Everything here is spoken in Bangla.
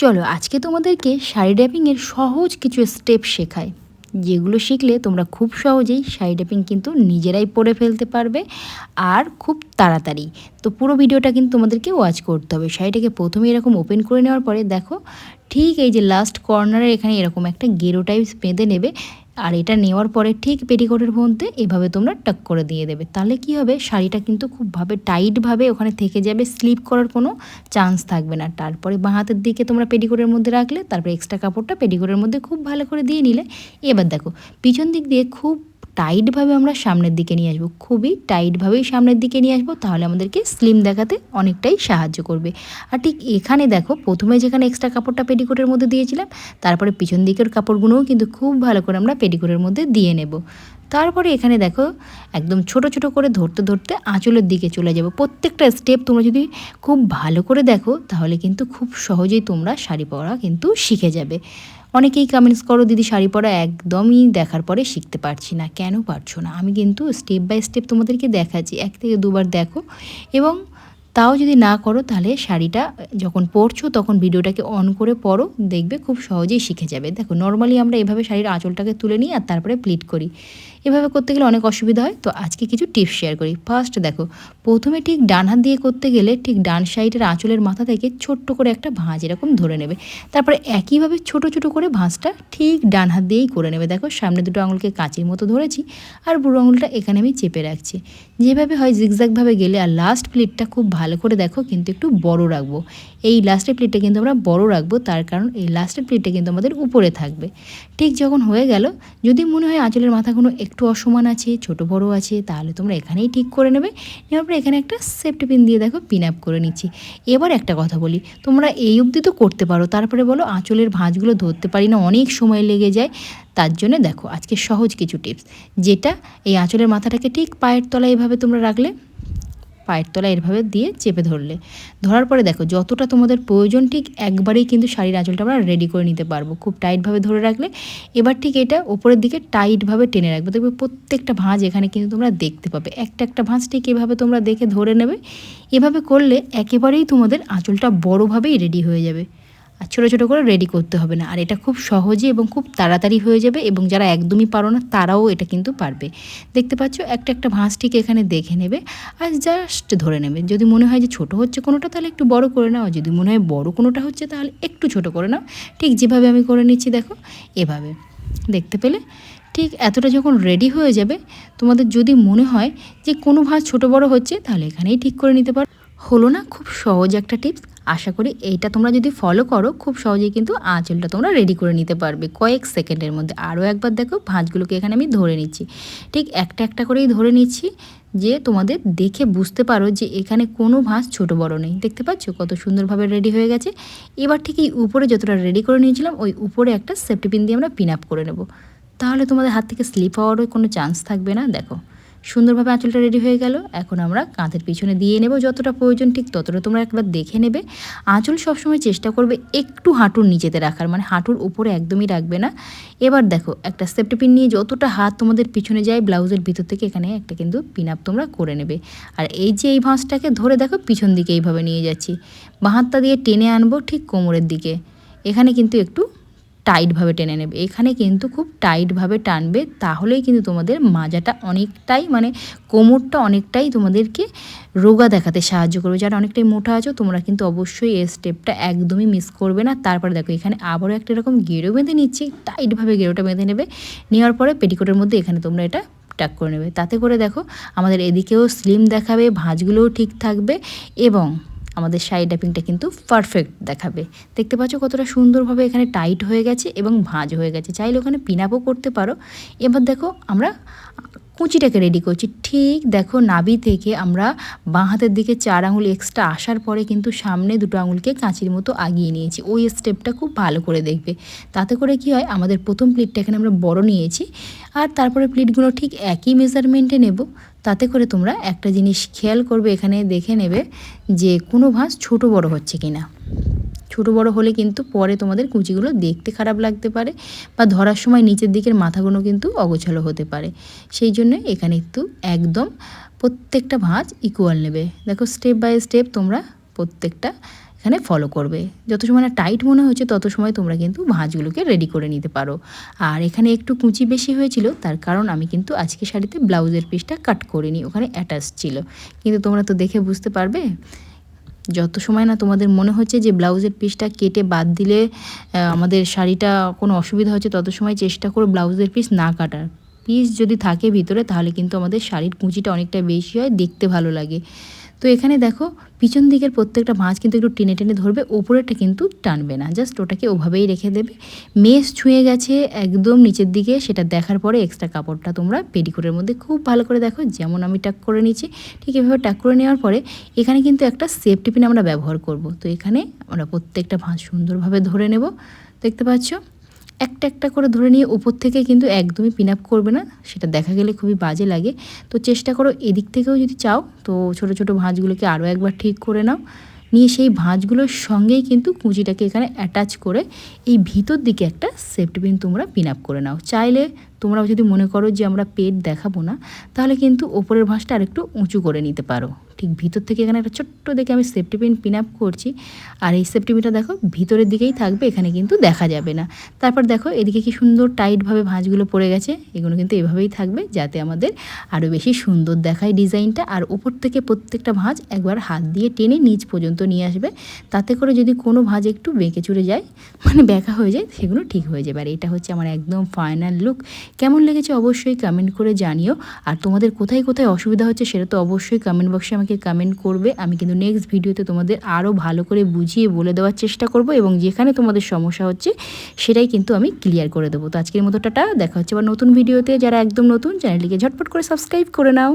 চলো, আজকে তোমাদেরকে শাড়ি ড্যাপিংয়ের সহজ কিছু স্টেপ শেখায় যেগুলো শিখলে তোমরা খুব সহজেই শাড়ি ড্যাপিং কিন্তু নিজেরাই পরে ফেলতে পারবে আর খুব তাড়াতাড়ি। তো পুরো ভিডিওটা কিন্তু তোমাদেরকে ওয়াচ করতে হবে। শাড়িটাকে প্রথমে এরকম ওপেন করে নেওয়ার পরে দেখো, ঠিক এই যে লাস্ট কর্নারে এখানে এরকম একটা গেরো টাইপস বেঁধে নেবে। আর এটা নেওয়ার পরে ঠিক পেটিকোটের মধ্যে এভাবে তোমরা টাক করে দিয়ে দেবে। তাহলে কি হবে? শাড়িটা কিন্তু খুবভাবে টাইটভাবে ওখানে থেকে যাবে স্লিপ করার কোনো চান্স থাকবে না। তারপরে বাঁ হাতের দিকে তোমরা পেটিকোটের মধ্যে রাখলে, তারপরে এক্সট্রা কাপড়টা পেটিকোটের মধ্যে খুব ভালো করে দিয়ে নিলে। এবার দেখো, পিছন দিক দিয়ে খুব টাইটভাবে আমরা সামনের দিকে নিয়ে আসব। খুবই টাইটভাবেই সামনের দিকে নিয়ে আসব, তাহলে আমাদেরকে স্লিম দেখাতে অনেকটাই সাহায্য করবে। আর ঠিক এখানে দেখো, প্রথমে যেখানে এক্সট্রা কাপড়টা পেডিকোটের মধ্যে দিয়েছিলাম, তারপরে পিছন দিকের কাপড়গুলোও কিন্তু খুব ভালো করে আমরা পেডিকোটের মধ্যে দিয়ে নেব। তারপরে এখানে দেখো, একদম ছোট ছোট করে ধরতে ধরতে আঁচলের দিকে চলে যাব। প্রত্যেকটা স্টেপ তোমরা যদি খুব ভালো করে দেখো, তাহলে কিন্তু খুব সহজেই তোমরা শাড়ি পরা কিন্তু শিখে যাবে। অনেকেই কমেন্টস করো, দিদি, শাড়ি পরা একদমই দেখার পরে শিখতে পারছি না। কেন পারছ না? আমি কিন্তু স্টেপ বাই স্টেপ তোমাদেরকে দেখাচ্ছি। এক থেকে দুবার দেখো এবং তাও যদি না করো, তাহলে শাড়িটা যখন পরছো, তখন ভিডিওটাকে অন করে পরো দেখবে খুব সহজেই শিখে যাবে। দেখো নর্মালি আমরা এভাবে শাড়ির আঁচলটাকে তুলে নিই আর তারপরে প্লিট করি। এভাবে করতে গেলে অনেক অসুবিধা হয়। তো আজকে কিছু টিপস শেয়ার করি। ফার্স্ট দেখো, প্রথমে ঠিক ডান হাত দিয়ে করতে গেলে ঠিক ডান সাইডের আঁচলের মাথা থেকে ছোট্ট করে একটা ভাঁজ এরকম ধরে নেবে। তারপরে একইভাবে ছোট ছোট করে ভাঁজটা ঠিক ডান হাত দিয়েই করে নেবে। দেখো, সামনে দুটো আঙুলকে কাঁচির মতো ধরেছি আর বুড়ো আঙুলটা এখানে আমি চেপে রাখছি। যেভাবে হয় জিগজাগভাবে গেলে আর লাস্ট প্লেটটা খুব ভালো করে দেখো, কিন্তু একটু বড় রাখব। এই লাস্টের প্লেটটা কিন্তু আমরা বড় রাখব, তার কারণ এই লাস্টের প্লেটটা কিন্তু আমাদের উপরে থাকবে। ঠিক যখন হয়ে গেল, যদি মনে হয় আঁচলের মাথাগুলো একটু অসমান আছে, ছোট বড় আছে, তাহলে তোমরা এখানেই ঠিক করে নেবে। নেওয়ার পরে এখানে একটা সেফটি পিন দিয়ে দেখো, পিন আপ করে নিচ্ছি। এবার একটা কথা বলি, তোমরা এই অবধি তো করতে পারো, তারপরে বলো আঁচলের ভাঁজগুলো ধরতে পারি না, অনেক সময় লেগে যায়। তার জন্য দেখো, আজকে সহজ কিছু টিপস যেটা এই আঁচলের মাথাটাকে ঠিক পায়ের তলায় এভাবে তোমরা রাখলে পায়ের তলা এভাবে দিয়ে চেপে ধরলে। ধরার পরে দেখো, যতটা তোমাদের প্রয়োজন, ঠিক একবারেই কিন্তু শাড়ির আঁচলটা আমরা রেডি করে নিতে পারব। খুব টাইটভাবে ধরে রাখলে, এবার ঠিক এটা ওপরের দিকে টাইটভাবে টেনে রাখবে। দেখবে প্রত্যেকটা ভাঁজ এখানে কিন্তু তোমরা দেখতে পাবে। একটা একটা ভাঁজ ঠিক এভাবে তোমরা দেখে ধরে নেবে। এভাবে করলে একেবারেই তোমাদের আঁচলটা বড়োভাবেই রেডি হয়ে যাবে। আর ছোটো ছোটো করে রেডি করতে হবে না। আর এটা খুব সহজে এবং খুব তাড়াতাড়ি হয়ে যাবে এবং যারা একদমই পারো না, তারাও এটা কিন্তু পারবে। দেখতে পাচ্ছ, একটা একটা ভাঁজ ঠিক এখানে দেখে নেবে আর জাস্ট ধরে নেবে। যদি মনে হয় যে ছোট হচ্ছে কোনোটা, তাহলে একটু বড় করে নাও। যদি মনে হয় বড় কোনোটা হচ্ছে, তাহলে একটু ছোট করে নাও। ঠিক যেভাবে আমি করে নিচ্ছি, দেখো, এভাবে। দেখতে পেলে? ঠিক এতটা যখন রেডি হয়ে যাবে, তোমাদের যদি মনে হয় যে কোনো ভাঁজ ছোট বড় হচ্ছে, তাহলে এখানেই ঠিক করে নিতে পারো। হলো না? খুব সহজ একটা টিপস আশা করি এইটা তোমরা যদি ফলো করো, খুব সহজেই কিন্তু আঁচলটা তোমরা রেডি করে নিতে পারবে কয়েক সেকেন্ডের মধ্যে। আরও একবার দেখো, ভাঁজগুলোকে এখানে আমি ধরে নিচ্ছি। ঠিক একটা একটা করেই ধরে নিচ্ছি যে তোমাদের দেখে বুঝতে পারো যে এখানে কোনো ভাঁজ ছোট বড় নেই। দেখতে পাচ্ছ? কত সুন্দরভাবে রেডি হয়ে গেছে। এবার ঠিক এই উপরে যতটা রেডি করে নিয়েছিলাম, ওই উপরে একটা সেফটি পিন দিয়ে আমরা পিন আপ করে নেব। তাহলে তোমাদের হাত থেকে স্লিপ হওয়ারও কোনো চান্স থাকবে না। দেখো সুন্দরভাবে আঁচলটা রেডি হয়ে গেল। এখন আমরা কাঁধের পিছনে দিয়ে নেব যতটা প্রয়োজন, ঠিক ততটা তোমরা একবার দেখে নেবে। আঁচল সবসময় চেষ্টা করবে একটু হাঁটুর নিচেতে রাখার মানে হাঁটুর উপরে একদমই রাখবে না। এবার দেখো, একটা সেফটি পিন নিয়ে যতটা হাত তোমাদের পিছনে যায়, ব্লাউজের ভিতর থেকে এখানে একটা কিন্তু পিন আপ তোমরা করে নেবে। আর এই যে এই ভাঁজটাকে ধরে দেখো, পিছন দিকে এইভাবে নিয়ে যাচ্ছি। বাহাতটা দিয়ে টেনে আনব ঠিক কোমরের দিকে। এখানে কিন্তু একটু টাইটভাবে টেনে নেবে। এখানে কিন্তু খুব টাইটভাবে টানবে, তাহলেই কিন্তু তোমাদের মাজাটা অনেকটাই মানে কোমরটা অনেকটাই তোমাদেরকে রোগা দেখাতে সাহায্য করবে। যারা অনেকটাই মোটা আছো, তোমরা কিন্তু অবশ্যই এই স্টেপটা একদমই মিস করবে না। তারপরে দেখো, এখানে আবারও একটা এরকম গেরো বেঁধে নিচ্ছি, টাইটভাবে গেরোটা বেঁধে নেবে। নেওয়ার পরে পেটিকোটের মধ্যে এখানে তোমরা এটা টাক করে নেবে। তাতে করে দেখো, আমাদের এদিকেও স্লিম দেখাবে, ভাঁজগুলোও ঠিক থাকবে এবং আমাদের সাইড ড্যাপিংটা কিন্তু পারফেক্ট দেখাবে। দেখতে পাচ্ছ কতটা সুন্দরভাবে এখানে টাইট হয়ে গেছে এবং ভাঁজ হয়ে গেছে। চাইলে ওখানে পিন আপও করতে পারো। এবার দেখো আমরা কুচিটাকে রেডি করছি। ঠিক দেখো নাবি থেকে আমরা বাঁ হাতের দিকে চার আঙুল এক্সট্রা আসার পরে কিন্তু সামনে দুটো আঙুলকে কাঁচির মতো আগিয়ে নিয়েছি। ওই স্টেপটা খুব ভালো করে দেখবে। তাতে করে কি হয়, আমাদের প্রথম প্লিটটা এখানে আমরা বড় নিয়েছি আর তারপরে প্লিটগুলো ঠিক একই মেজারমেন্টে নেব। তাতে করে তোমরা একটা জিনিস খেয়াল করবে, এখানে দেখে নেবে যে কোনো ভাঁজ ছোট বড় হচ্ছে কিনা। ছোট বড় হলে কিন্তু পরে তোমাদের কুচিগুলো দেখতে খারাপ লাগতে পারে বা ধরার সময় নিচের দিকের মাথাগুলো কিন্তু অগোছালো হতে পারে। সেই জন্য এখানে একটু একদম প্রত্যেকটা ভাঁজ ইকুয়াল নেবে। দেখো স্টেপ বাই স্টেপ তোমরা প্রত্যেকটা এখানে ফলো করবে। যত সময় না টাইট মনে হচ্ছে, তত সময় তোমরা কিন্তু ভাঁজগুলোকে রেডি করে নিতে পারো। আর এখানে একটু কুঁচি বেশি হয়েছিল, তার কারণ আমি কিন্তু আজকে শাড়িতে ব্লাউজের পিসটা কাট করিনি, ওখানে অ্যাটাচ ছিল। কিন্তু তোমরা তো দেখে বুঝতে পারবে যত সময় না তোমাদের মনে হচ্ছে যে ব্লাউজের পিসটা কেটে বাদ দিলে আমাদের শাড়িটা কোনো অসুবিধা হচ্ছে, তত সময় চেষ্টা করো ব্লাউজের পিস না কাটার। পিস যদি থাকে ভিতরে, তাহলে কিন্তু আমাদের শাড়ির কুঁচিটা অনেকটা বেশি হয়, দেখতে ভালো লাগে। তো এখানে দেখো, পিছন দিকের প্রত্যেকটা ভাঁজ কিন্তু একটু টেনে টেনে ধরবে ওপরেরটা কিন্তু টানবে না। জাস্ট ওটাকে ওভাবেই রেখে দেবে। মেস ছুঁয়ে গেছে একদম নিচের দিকে, সেটা দেখার পরে এক্সট্রা কাপড়টা তোমরা পেডিকোটের মধ্যে খুব ভালো করে দেখো, যেমন আমি টাক করে নিচ্ছি। ঠিক এভাবে টাক করে নেওয়ার পরে এখানে কিন্তু একটা সেফটি পিন আমরা ব্যবহার করব। তো এখানে আমরা প্রত্যেকটা ভাঁজ সুন্দরভাবে ধরে নেব। দেখতে পাচ্ছ? একটা একটা করে ধরে নিয়ে উপর থেকে কিন্তু একদমই পিন আপ করবে না। সেটা দেখা গেলে খুবই বাজে লাগে। তো চেষ্টা করো এদিক থেকেও যদি চাও, তো ছোট ছোট ভাঁজগুলোকে আরও একবার ঠিক করে নাও। নিয়ে সেই ভাঁজগুলোর সঙ্গেই কিন্তু কুঁচিটাকে এখানে অ্যাটাচ করে এই ভিতর দিকে একটা সেফটি পিন তোমরা পিন আপ করে নাও। চাইলে তোমরা যদি মনে করো যে আমরা পেট দেখাবো না, তাহলে কিন্তু ওপরের ভাঁজটা আরেকটু উঁচু করে নিতে পারো। ঠিক ভিতর থেকে এখানে একটা ছোট্ট দেখে আমি সেফটি পিন পিন আপ করছি। আর এই সেফটি পিনটা দেখো, ভিতরের দিকেই থাকবে, এখানে কিন্তু দেখা যাবে না। তারপর দেখো, এদিকে কি সুন্দর টাইটভাবে ভাঁজগুলো পড়ে গেছে, এগুলো কিন্তু এভাবেই থাকবে যাতে আমাদের আরও বেশি সুন্দর দেখায় ডিজাইনটা আর উপর থেকে প্রত্যেকটা ভাঁজ একবার হাত দিয়ে টেনে নিচ পর্যন্ত নিয়ে আসবে, তাতে করে যদি কোনো ভাঁজ একটু বেঁকে চুরে যায় মানে ব্যাকা হয়ে যায়, সেগুলো ঠিক হয়ে যাবে। আর এটা হচ্ছে আমার একদম ফাইনাল লুক কেমন লেগেছে অবশ্যই কমেন্ট করে জানিও। আর তোমাদের কোথায় কোথায় অসুবিধা হচ্ছে সেটা তো অবশ্যই কমেন্ট বক্সে আমাকে কমেন্ট করবে। আমি কিন্তু নেক্সট ভিডিওতে তোমাদের আরও ভালো করে বুঝিয়ে বলে দেওয়ার চেষ্টা করব এবং যেখানে তোমাদের সমস্যা হচ্ছে, সেটাই কিন্তু আমি ক্লিয়ার করে দেবো। তো আজকের মতো টাটা, দেখা হচ্ছে আবার নতুন ভিডিওতে যারা একদম নতুন চ্যানেলটিকে ঝটপট করে সাবস্ক্রাইব করে নাও।